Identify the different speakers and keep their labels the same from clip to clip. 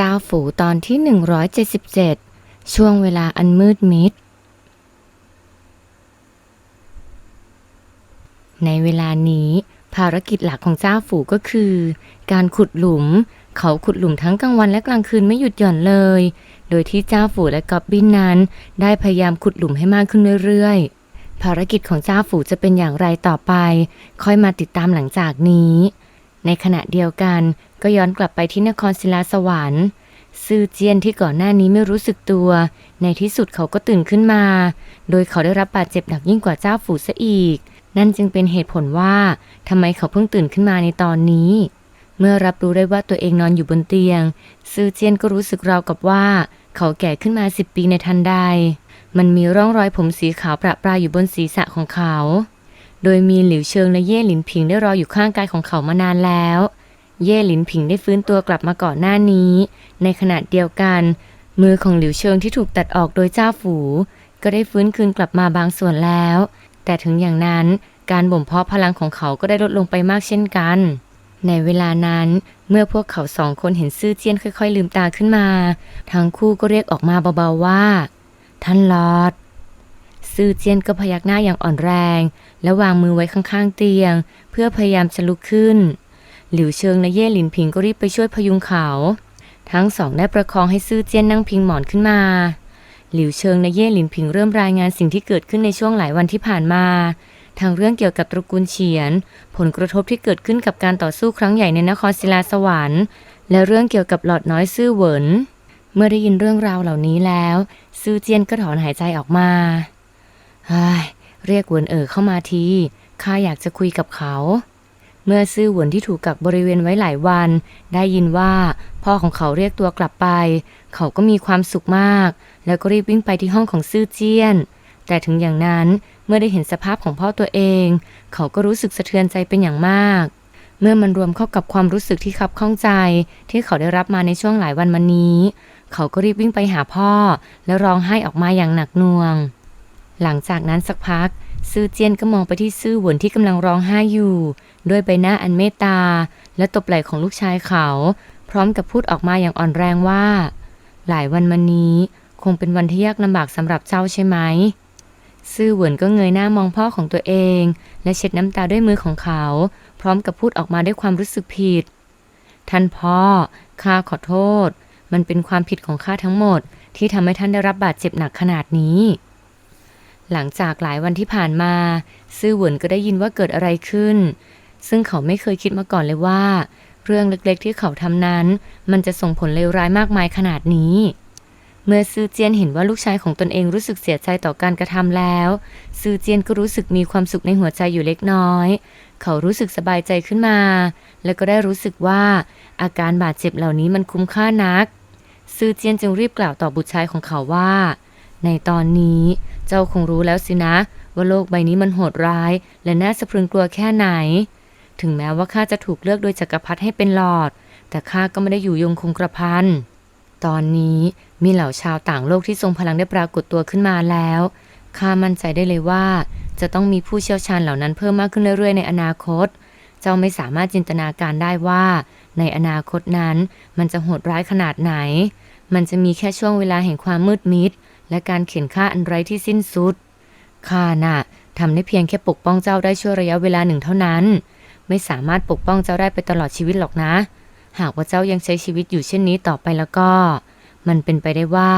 Speaker 1: เจ้าฝูตอนที่ 177 ช่วงเวลาอันมืดมิด ในเวลานี้ภารกิจหลักของเจ้าฝูก็คือ การขุดหลุม เขาขุดหลุมทั้งกลางวันและกลางคืนไม่หยุดหย่อนเลย โดยที่เจ้าฝูและกอบบินนั้น ได้พยายามขุดหลุมให้มากขึ้นเรื่อยๆ ภารกิจของเจ้าฝูจะเป็นอย่างไรต่อไป ค่อยมาติดตามหลังจากนี้ ในขณะเดียวกันก็ย้อนกลับไปที่นครศิลาสวรรค์ ซือเจียนที่ก่อนหน้านี้ไม่รู้สึกตัว ในที่สุดเขาก็ตื่นขึ้นมา โดยเขาได้รับบาดเจ็บหนักยิ่งกว่าเจ้าฝูซะอีก นั่นจึงเป็นเหตุผลว่าทำไมเขาเพิ่งตื่นขึ้นมาในตอนนี้ เมื่อรับรู้ได้ว่าตัวเองนอนอยู่บนเตียง ซือเจียนก็รู้สึกราวกับว่า เขาแก่ขึ้นมาสิบปีในทันใด มันมีร่องรอยผมสีขาวประปรายอยู่บนศีรษะของเขา โดยมีหลิวเชิงและเย่หลินผิงได้รออยู่ข้างกายของเขามานานแล้ว เย่หลินผิงได้ฟื้นตัวกลับมาก่อนหน้านี้ ในขณะเดียวกัน มือของหลิวเชิงที่ถูกตัดออกโดยเจ้าฝู ก็ได้ฟื้นคืนกลับมาบางส่วนแล้ว แต่ถึงอย่างนั้นการบ่มเพาะพลังของเขาก็ได้ลดลงไปมากเช่นกัน ในเวลานั้นเมื่อพวกเขาสองคนเห็นซื่อเจี้ยนค่อย ๆ ลืมตาขึ้นมา ทั้งคู่ก็เรียกออกมาเบาๆว่า ท่านลอด ซื่อเจียนก็พยักหน้าอย่างอ่อนแรง และวางมือไว้ข้างๆเตียง เพื่อพยายามจะลุกขึ้น หลิวเชิงและเย่หลินผิงก็รีบไปช่วยพยุงเขา ทั้งสองได้ประคองให้ซื่อเจียนนั่งพิงหมอนขึ้นมา หลิวเชิงและเย่หลินผิงเริ่มรายงานสิ่งที่เกิดขึ้นในช่วงหลายวันที่ผ่านมาทั้งเรื่องเกี่ยวกับตระกูลเฉียน ผลกระทบที่เกิดขึ้นกับการต่อสู้ครั้งใหญ่ในนครศิลาสวรรค์ และเรื่องเกี่ยวกับหลอดน้อยซื่อเหวินเมื่อได้ยินเรื่องราวเหล่านี้แล้ว ซื่อเจียนก็ถอนหายใจออกมา เฮ้ยเรียกหวนเอ๋อเข้ามาทีข้าอยากจะคุยกับเขา เมื่อซื่อหวนที่ถูกกักบริเวณไว้หลายวัน ได้ยินว่าพ่อของเขาเรียกตัวกลับไป เขาก็มีความสุขมาก แล้วก็รีบวิ่งไปที่ห้องของซื่อเจี้ยน แต่ถึงอย่างนั้นเมื่อได้เห็นสภาพของพ่อตัวเอง เขาก็รู้สึกสะเทือนใจเป็นอย่างมาก เมื่อมันรวมเข้ากับความรู้สึกที่คับข้องใจ ที่เขาได้รับมาในช่วงหลายวันมานี้ เขาก็รีบวิ่งไปหาพ่อ แล้วร้องไห้ออกมาอย่างหนักหน่วง หลังจากนั้นสักพัก ซื่อเจียนก็มองไปที่ซื่อหวนที่กำลังร้องไห้อยู่ ด้วยใบหน้าอันเมตตา และตบไหล่ของลูกชายเขา พร้อมกับพูดออกมาอย่างอ่อนแรงว่า หลายวันมานี้ คงเป็นวันที่ยากลำบากสำหรับเจ้าใช่ไหมซื่อเหวินก็เงยหน้ามองพ่อของตัวเอง และเช็ดน้ำตาด้วยมือของเขา พร้อมกับพูดออกมาด้วยความรู้สึกผิด ท่านพ่อข้าขอโทษ มันเป็นความผิดของข้าทั้งหมด ที่ทำให้ท่านได้รับบาดเจ็บหนักขนาดนี้ หลังจากหลายวันที่ผ่านมา ซื่อหวนก็ได้ยินว่าเกิดอะไรขึ้น ซึ่งเขาไม่เคยคิดมาก่อนเลยว่า เรื่องเล็กๆที่เขาทำนั้น มันจะส่งผลเลวร้ายมากมายขนาดนี้ เมื่อซื่อเจียนเห็นว่าลูกชายของตนเองรู้สึกเสียใจต่อการกระทำแล้ว ซื่อเจียนก็รู้สึกมีความสุขในหัวใจอยู่เล็กน้อย เขารู้สึกสบายใจขึ้นมา และก็ได้รู้สึกว่าอาการบาดเจ็บเหล่านี้มันคุ้มค่านัก ซื่อเจียนจึงรีบกล่าวต่อบุตรชายของเขาว่า ในตอนนี้เจ้าคงรู้แล้วสินะ ว่าโลกใบนี้มันโหดร้าย และน่าสะพรึงกลัวแค่ไหน ถึงแม้ว่าข้าจะถูกเลือกโดยจักรพรรดิให้เป็นหลอด แต่ข้าก็ไม่ได้อยู่ยงคงกระพันตอนนี้มีเหล่าชาวต่างโลกที่ทรงพลังได้ปรากฏตัวขึ้นมาแล้วข้ามั่นใจได้เลยว่า จะต้องมีผู้เชี่ยวชาญเหล่านั้นเพิ่มมากขึ้นเรื่อยๆในอนาคต เจ้าไม่สามารถจินตนาการได้ว่า ในอนาคตนั้น มันจะโหดร้ายขนาดไหน มันจะมีแค่ช่วงเวลาแห่งความมืดมิด และการเข็นฆ่าอันไร้ที่สิ้นสุด ข้าน่ะทำได้เพียงแค่ปกป้องเจ้าได้ชั่วระยะเวลาหนึ่งเท่านั้น ไม่สามารถปกป้องเจ้าได้ไปตลอดชีวิตหรอกนะ หากว่าเจ้ายังใช้ชีวิตอยู่เช่นนี้ต่อไปแล้วก็ มันเป็นไปได้ว่า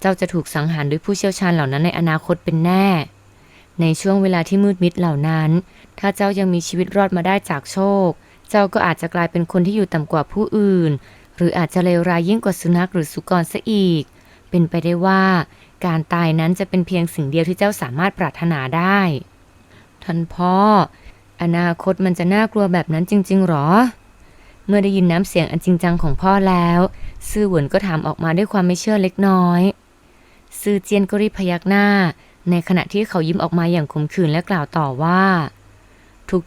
Speaker 1: เจ้าจะถูกสังหารด้วยผู้เชี่ยวชาญเหล่านั้นในอนาคตเป็นแน่ ในช่วงเวลาที่มืดมิดเหล่านั้น ถ้าเจ้ายังมีชีวิตรอดมาได้จากโชค เจ้าก็อาจจะกลายเป็นคนที่อยู่ต่ำกว่าผู้อื่น หรืออาจจะเลวร้ายยิ่งกว่าสุนัขหรือสุกรซะอีก เป็นไปได้ว่า การตายนั้นจะเป็นเพียงสิ่งเดียวที่เจ้าสามารถปรารถนาได้ ท่านพ่อ อนาคตมันจะน่ากลัวแบบนั้นจริง ๆ หรอ เมื่อได้ยินน้ำเสียงอันจริงจังของพ่อแล้ว ซื่อหวนก็ถามออกมาด้วยความไม่เชื่อเล็กน้อย ซื่อเจียนก็รีบพยักหน้า ในขณะที่เขายิ้มออกมาอย่างขมขื่นและกล่าวต่อว่า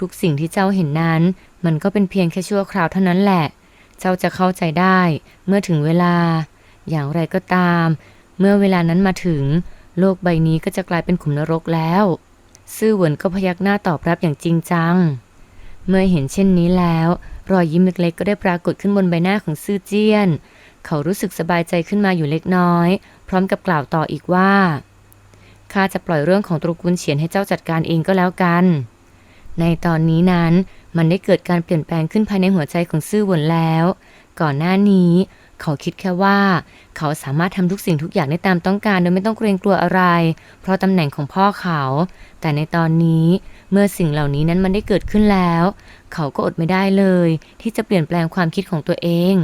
Speaker 1: ทุกๆ สิ่งที่เจ้าเห็นนั้น มันก็เป็นเพียงแค่ชั่วคราวเท่านั้นแหละ เจ้าจะเข้าใจได้ เมื่อถึงเวลา อย่างไรก็ตาม เมื่อเวลานั้นมาถึง โลกใบนี้ก็จะกลายเป็นขุมนรกแล้ว ซื่อเหวินก็พยักหน้าตอบรับอย่างจริงจัง เมื่อเห็นเช่นนี้แล้ว รอยยิ้มเล็กๆก็ได้ปรากฏขึ้นบนใบหน้าของซื่อเจี้ยน เขารู้สึกสบายใจขึ้นมาอยู่เล็กน้อย พร้อมกับกล่าวต่ออีกว่าข้าจะปล่อยเรื่องของตระกูลเฉียนให้เจ้าจัดการเองก็แล้วกัน ในตอนนี้นั้นมันได้เกิดการเปลี่ยนแปลงขึ้นภายในหัวใจของซื่อหวนแล้ว ก่อนหน้านี้ เขาคิดแค่ว่า เขาสามารถทำทุกสิ่งทุกอย่างได้ตามต้องการโดยไม่ต้องเกรงกลัวอะไร เพราะตำแหน่งของพ่อเขา แต่ในตอนนี้เมื่อสิ่งเหล่านี้นั้นมันได้เกิดขึ้นแล้ว เขาก็อดไม่ได้เลย ที่จะเปลี่ยนแปลงความคิดของตัวเอง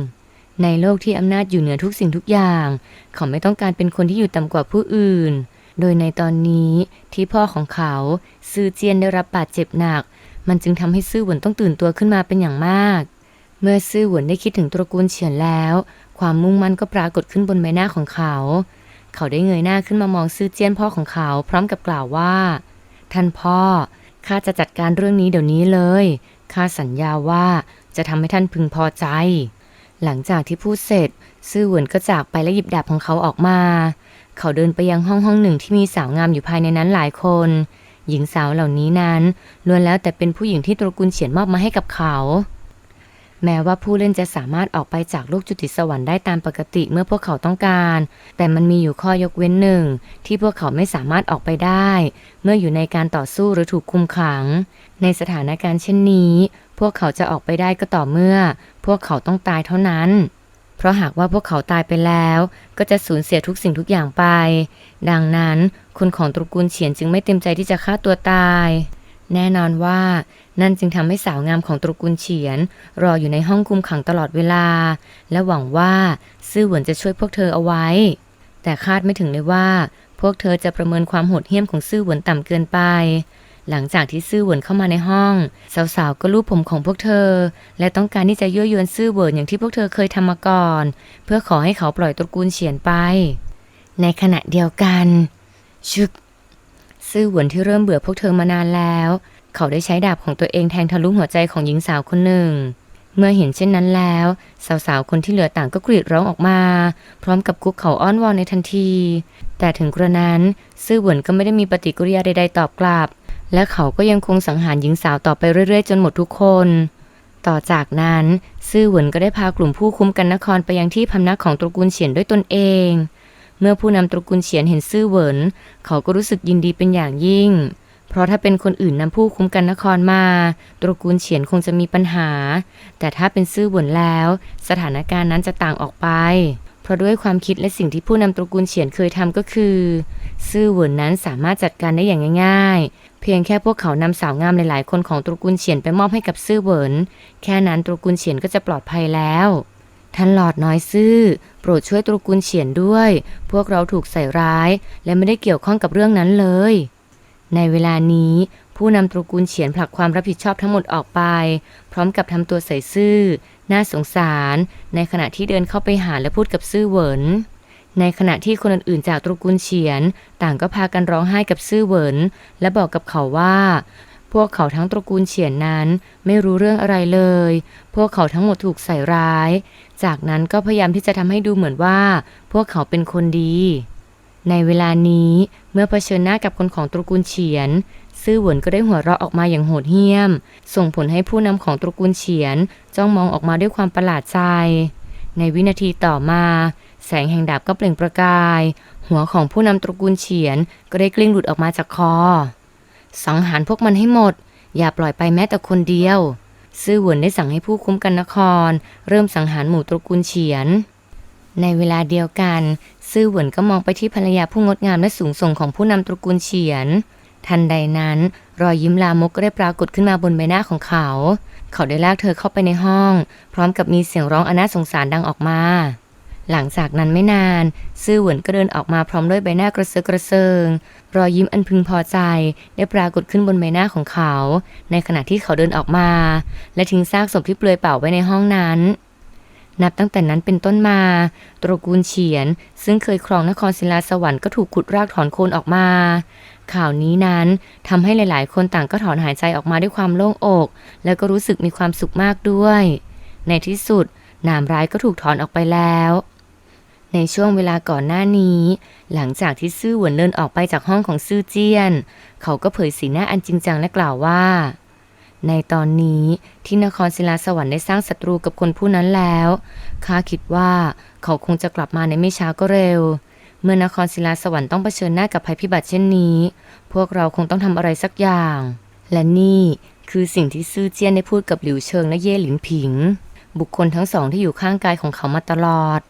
Speaker 1: ในโลกที่อำนาจอยู่เหนือทุกสิ่งทุกอย่าง เขาไม่ต้องการเป็นคนที่อยู่ต่ำกว่าผู้อื่น โดยในตอนนี้ที่พ่อของเขาซือเจียนได้รับบาดเจ็บหนัก มันจึงทำให้ซื่อหวนต้องตื่นตัวขึ้นมาเป็นอย่างมาก เมื่อซื่อหวนได้คิดถึงตระกูลเฉียนแล้ว ความมุ่งมั่นก็ปรากฏขึ้นบนใบหน้าของเขา เขาได้เงยหน้าขึ้นมามองซื่อเจียนพ่อของเขา พร้อมกับกล่าวว่า ท่านพ่อข้าจะจัดการเรื่องนี้เดี๋ยวนี้เลยข้าสัญญาว่าจะทำให้ท่านพึงพอใจ หลังจากที่พูดเสร็จ ซื่อหวนก็จากไปและหยิบดาบของเขาออกมา เขาเดินไปยังห้องห้องหนึ่งที่มีสาวงามอยู่ภายในนั้นหลายคน หญิงสาวเหล่านี้นั้นล้วนแล้วแต่เป็นผู้หญิงที่ตระกูลเฉียนมอบมาให้กับเขา แม้ว่าผู้เล่นจะสามารถออกไปจากโลกจุติสวรรค์ได้ตามปกติเมื่อพวกเขาต้องการ แต่มันมีอยู่ข้อยกเว้นหนึ่ง ที่พวกเขาไม่สามารถออกไปได้ เมื่ออยู่ในการต่อสู้หรือถูกคุมขัง ในสถานการณ์เช่นนี้ พวกเขาจะออกไปได้ก็ต่อเมื่อ พวกเขาต้องตายเท่านั้น เพราะหากว่าพวกเขาตายไปแล้ว ก็จะสูญเสียทุกสิ่งทุกอย่างไป ดังนั้นคนของตระกูลเฉียนจึงไม่เต็มใจที่จะฆ่าตัวตาย แน่นอนว่า นั่นจึงทำให้สาวงามของตระกูลเฉียน รออยู่ในห้องคุมขังตลอดเวลา และหวังว่าซื่อหวนจะช่วยพวกเธอเอาไว้ แต่คาดไม่ถึงเลยว่า พวกเธอจะประเมินความโหดเหี้ยมของซื่อหวนต่ำเกินไป หลังจากที่ซื่อหวนเข้ามาในห้อง สาวๆก็ลูบผมของพวกเธอ และต้องการที่จะยั่วยวนซื่อหวนอย่างที่พวกเธอเคยทำมาก่อน เพื่อขอให้เขาปล่อยตระกูลเฉียนไป ในขณะเดียวกันชึก ซื่อหวนที่เริ่มเบื่อพวกเธอมานานแล้ว เขาได้ใช้ดาบของตัวเองแทงทะลุหัวใจของหญิงสาวคนหนึ่ง เมื่อเห็นเช่นนั้นแล้ว สาวๆคนที่เหลือต่างก็กรีดร้องออกมา พร้อมกับคุกเข่าอ้อนวอนในทันที แต่ถึงกระนั้นซื่อหวนก็ไม่ได้มีปฏิกิริยาใดๆตอบกลับ และเขาก็ยังคงสังหารหญิงสาวต่อไปเรื่อยๆ จนหมดทุกคน ต่อจากนั้นซื่อหวนก็ได้พากลุ่มผู้คุ้มกันนครไปยังที่พำนักของตระกูลเฉียนด้วยตนเอง เมื่อผู้นำตระกูลเฉียนเห็นซื่อเหวินเขาก็รู้สึกยินดีเป็นอย่างยิ่ง เพราะถ้าเป็นคนอื่นนำผู้คุ้มกันนครมา ตระกูลเฉียนคงจะมีปัญหา แต่ถ้าเป็นซื่อเหวินแล้ว สถานการณ์นั้นจะต่างออกไป เพราะด้วยความคิดและสิ่งที่ผู้นำตระกูลเฉียนเคยทำก็คือ ซื่อเหวินนั้นสามารถจัดการได้อย่างง่ายๆเพียงแค่พวกเขานำสาวงามหลายๆ คนของตระกูลเฉียนไปมอบให้กับซื่อเหวิน แค่นั้นตระกูลเฉียนก็จะปลอดภัยแล้ว ท่านหลอดน้อยซื่อ โปรดช่วยตระกูลเฉียนด้วย พวกเราถูกใส่ร้าย และไม่ได้เกี่ยวข้องกับเรื่องนั้นเลย ในเวลานี้ผู้นำตระกูลเฉียนผลักความรับผิดชอบทั้งหมดออกไป พร้อมกับทำตัวใส่ซื่อ น่าสงสาร ในขณะที่เดินเข้าไปหาและพูดกับซื่อเหวินในขณะที่คนอื่นๆจากตระกูลเฉียน ต่างก็พากันร้องไห้กับซื่อเหวินและบอกกับเขาว่า พวกเขาทั้งตระกูลเฉียนนั้นไม่รู้เรื่องอะไรเลย พวกเขาทั้งหมดถูกใส่ร้าย จากนั้นก็พยายามที่จะทำให้ดูเหมือนว่า พวกเขาเป็นคนดี ในเวลานี้เมื่อเผชิญหน้ากับคนของตระกูลเฉียน ซื่อหวนก็ได้หัวเราะออกมาอย่างโหดเหี้ยม ส่งผลให้ผู้นำของตระกูลเฉียนจ้องมองออกมาด้วยความประหลาดใจ ในวินาทีต่อมา แสงแห่งดาบก็เปล่งประกาย หัวของผู้นำตระกูลเฉียนก็ได้กลิ้งหลุดออกมาจากคอ สังหารพวกมันให้หมด อย่าปล่อยไปแม้แต่คนเดียว ซื่อเหวินได้สั่งให้ผู้คุ้มกันนคร เริ่มสังหารหมู่ตระกูลเฉียน ในเวลาเดียวกัน ซื่อเหวินก็มองไปที่ภรรยาผู้งดงามและสูงส่งของผู้นำตระกูลเฉียน ทันใดนั้น รอยยิ้มลามกก็ได้ปรากฏขึ้นมาบนใบหน้าของเขา เขาได้ลากเธอเข้าไปในห้อง พร้อมกับมีเสียงร้องอนนาสงสารดังออกมา หลังจากนั้นไม่นาน ซื่อเหวินก็เดินออกมาพร้อมด้วยใบหน้ากระเซาะกระเซิง รอยยิ้มอันพึงพอใจ ได้ปรากฏขึ้นบนใบหน้าของเขา ในขณะที่เขาเดินออกมา และทิ้งซากศพที่เปลือยเปล่าไว้ในห้องนั้น นับตั้งแต่นั้นเป็นต้นมา ตระกูลเฉียน ซึ่งเคยครองนครศิลาสวรรค์ก็ถูกขุดรากถอนโคนออกมาข่าวนี้นั้นทำให้หลาย ๆ คนต่างก็ถอนหายใจออกมาด้วยความโล่งอก แล้วก็รู้สึกมีความสุขมากด้วย ในที่สุดนามร้ายก็ถูกถอนออกไปแล้ว ในช่วงเวลาก่อนหน้านี้ หลังจากที่ซื่อหวนเดินออกไปจากห้องของซื่อเจียน เขาก็เผยสีหน้าอันจริงจังและกล่าวว่า ในตอนนี้ที่นครศิลาสวรรค์ได้สร้างศัตรูกับคนผู้นั้นแล้วข้าคิดว่าเขาคงจะกลับมาในไม่ช้าก็เร็ว เมื่อนครศิลาสวรรค์ต้องเผชิญหน้ากับภัยพิบัติเช่นนี้ พวกเราคงต้องทำอะไรสักอย่าง และนี่คือสิ่งที่ซื่อเจียนได้พูดกับหลิวเชิงและเย่หลินผิง บุคคลทั้งสองที่อยู่ข้างกายของเขามาตลอด